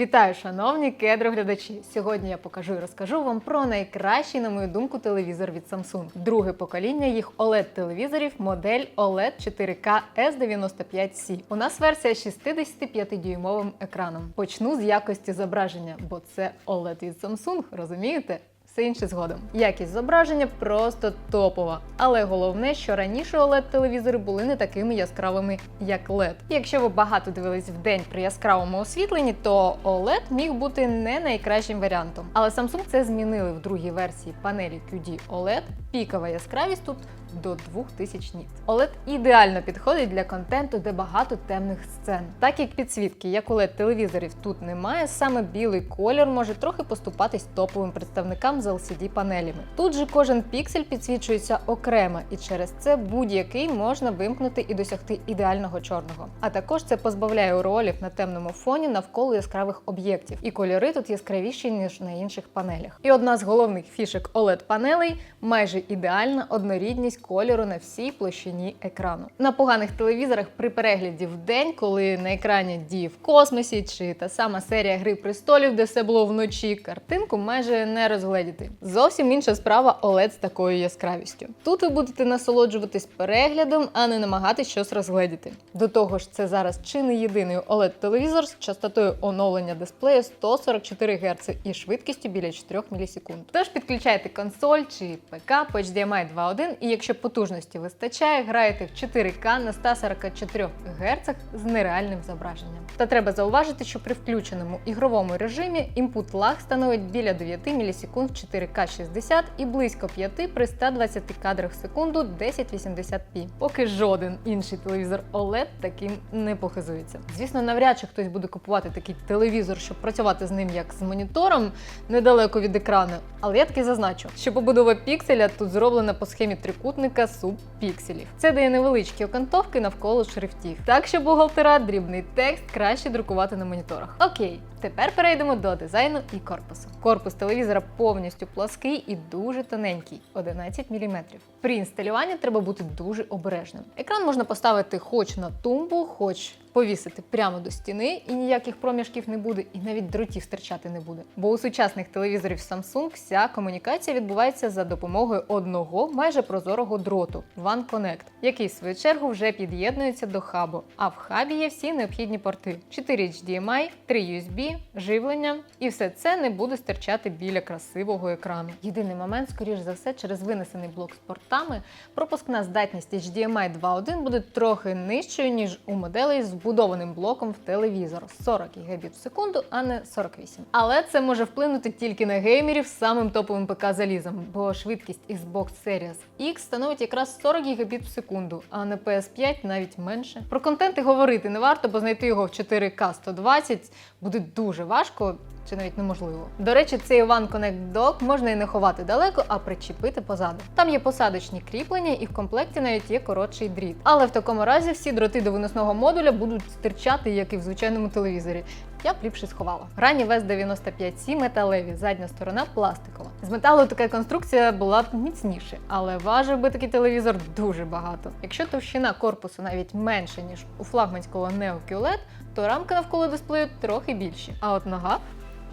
Вітаю, шановні кедроглядачі! Сьогодні я покажу і розкажу вам про найкращий, на мою думку, телевізор від Samsung. Друге покоління їх OLED-телевізорів, модель OLED 4K S95C. У нас версія з 65-дюймовим екраном. Почну з якості зображення, бо це OLED від Samsung, розумієте? Все інше згодом. Якість зображення просто топова. Але головне, що раніше OLED-телевізори були не такими яскравими, як LED. Якщо ви багато дивились в день при яскравому освітленні, то OLED міг бути не найкращим варіантом. Але Samsung це змінили в другій версії панелі QD OLED. Пікова яскравість тут до 2000 ніт. OLED ідеально підходить для контенту, де багато темних сцен. Так як підсвітки, як у led телевізорів тут немає, саме білий колір може трохи поступатись топовим представникам з LCD панелями. Тут же кожен піксель підсвічується окремо, і через це будь-який можна вимкнути і досягти ідеального чорного. А також це позбавляє ролів на темному фоні навколо яскравих об'єктів, і кольори тут яскравіші ніж на інших панелях. І одна з головних фішек oled панелей майже ідеальна однорідність кольору на всій площині екрану. На поганих телевізорах при перегляді в день, коли на екрані дії в космосі чи та сама серія Гри престолів, де все було вночі, картинку майже не розгледіти. Зовсім інша справа OLED з такою яскравістю. Тут ви будете насолоджуватись переглядом, а не намагатись щось розгледіти. До того ж, це зараз чи не єдиний oled телевізор з частотою оновлення дисплею 144 Гц і швидкістю біля 4 мілісекунд. Тож підключайте консоль чи ПК по HDMI 2.1 і якщо потужності вистачає, граєте в 4К на 144 Гц з нереальним зображенням. Та треба зауважити, що при включеному ігровому режимі інпут lag становить біля 9 мілісекунд в 4К 60 і близько 5 при 120 кадрах в секунду 1080p. Поки жоден інший телевізор OLED таким не похизується. Звісно, навряд чи хтось буде купувати такий телевізор, щоб працювати з ним як з монітором недалеко від екрану. Але я таки зазначу, що побудова пікселя тут зроблена по схемі трикутника субпікселів. Це дає невеличкі окантовки навколо шрифтів. Так що бухгалтера дрібний текст краще друкувати на моніторах. Окей, тепер перейдемо до дизайну і корпусу. Корпус телевізора повністю плоский і дуже тоненький 11 мм. При інсталюванні треба бути дуже обережним. Екран можна поставити хоч на тумбу, хоч повісити прямо до стіни, і ніяких проміжків не буде, і навіть дротів стирчати не буде. Бо у сучасних телевізорів Samsung вся комунікація відбувається за допомогою одного майже прозорого дроту One Connect, який в свою чергу вже під'єднується до хабу. А в хабі є всі необхідні порти: 4 HDMI, 3 USB, живлення, і все це не буде стирчати біля красивого екрану. Єдиний момент, скоріш за все, через винесений блок з портами, пропускна здатність HDMI 2.1 буде трохи нижчою, ніж у моделей з вбудованим блоком в телевізор 40 Гбіт в секунду, а не 48. Але це може вплинути тільки на геймерів з самим топовим ПК залізом, бо швидкість Xbox Series X становить якраз 40 Гбіт в секунду, а на PS5 навіть менше. Про контент і говорити не варто, бо знайти його в 4К 120 буде дуже важко. Чи навіть неможливо. До речі, цей One Connect Dock можна і не ховати далеко, а причепити позаду. Там є посадочні кріплення, і в комплекті навіть є коротший дріт. Але в такому разі всі дроти до виносного модуля будуть стирчати, як і в звичайному телевізорі. Я б ліпше сховала. Грані вес 95C металеві, задня сторона пластикова. З металу така конструкція була б міцніше, але важив би такий телевізор дуже багато. Якщо товщина корпусу навіть менше, ніж у флагманського Neo QLED, то рамки навколо дисплею трохи більші. А от нога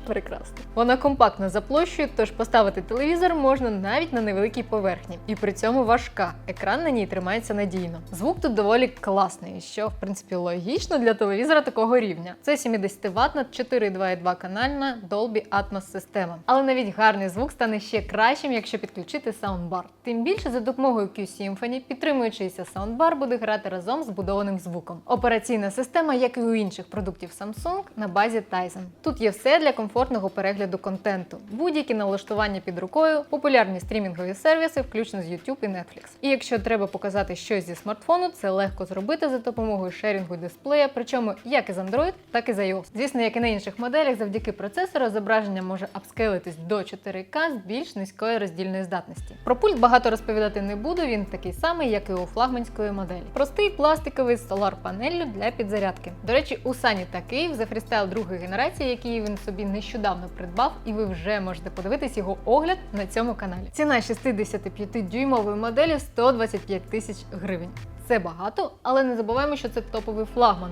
Прекрасно. Вона компактна за площею, тож поставити телевізор можна навіть на невеликій поверхні. І при цьому важка. Екран на ній тримається надійно. Звук тут доволі класний, що в принципі логічно для телевізора такого рівня. Це 70 ватна 4,2,2 канальна Dolby Atmos система. Але навіть гарний звук стане ще кращим, якщо підключити саундбар. Тим більше за допомогою Q-Symphony підтримуючийся саундбар буде грати разом з будованим звуком. Операційна система, як і у інших продуктів Samsung, на базі Tizen. Тут є все для комфортного перегляду контенту, будь-які налаштування під рукою, популярні стрімінгові сервіси, включно з YouTube і Netflix. І якщо треба показати щось зі смартфону, це легко зробити за допомогою шерінгу дисплея, причому як із Android, так і з iOS. Звісно, як і на інших моделях, завдяки процесору зображення може апскейлитись до 4К з більш низької роздільної здатності. Про пульт багато розповідати не буду, він такий самий, як і у флагманської моделі. Простий пластиковий з солар панеллю для підзарядки. До речі, у Сані такий в The Freestyle другої генерації, який він собі нещодавно придбав, і ви вже можете подивитись його огляд на цьому каналі. Ціна 65-дюймової моделі 125 тисяч гривень. Це багато, але не забуваємо, що це топовий флагман.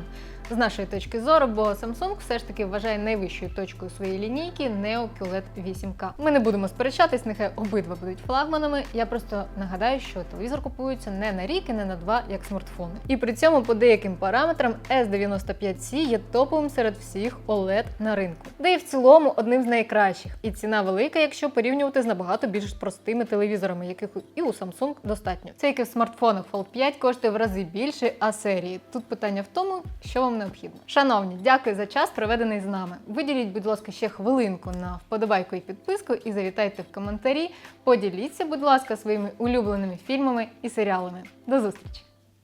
З нашої точки зору, бо Samsung все ж таки вважає найвищою точкою своєї лінійки Neo QLED 8K. Ми не будемо сперечатись, нехай обидва будуть флагманами. Я просто нагадаю, що телевізор купується не на рік і не на два, як смартфони. І при цьому по деяким параметрам S95C є топовим серед всіх OLED на ринку, де і в цілому одним з найкращих. І ціна велика, якщо порівнювати з набагато більш простими телевізорами, яких і у Samsung достатньо. Це як і в смартфонах Fold 5 коштує в рази більше, а серії. Тут питання в тому, що необхідно. Шановні, дякую за час, проведений з нами. Виділіть, будь ласка, ще хвилинку на вподобайку і підписку, і завітайте в коментарі. Поділіться, будь ласка, своїми улюбленими фільмами і серіалами. До зустрічі!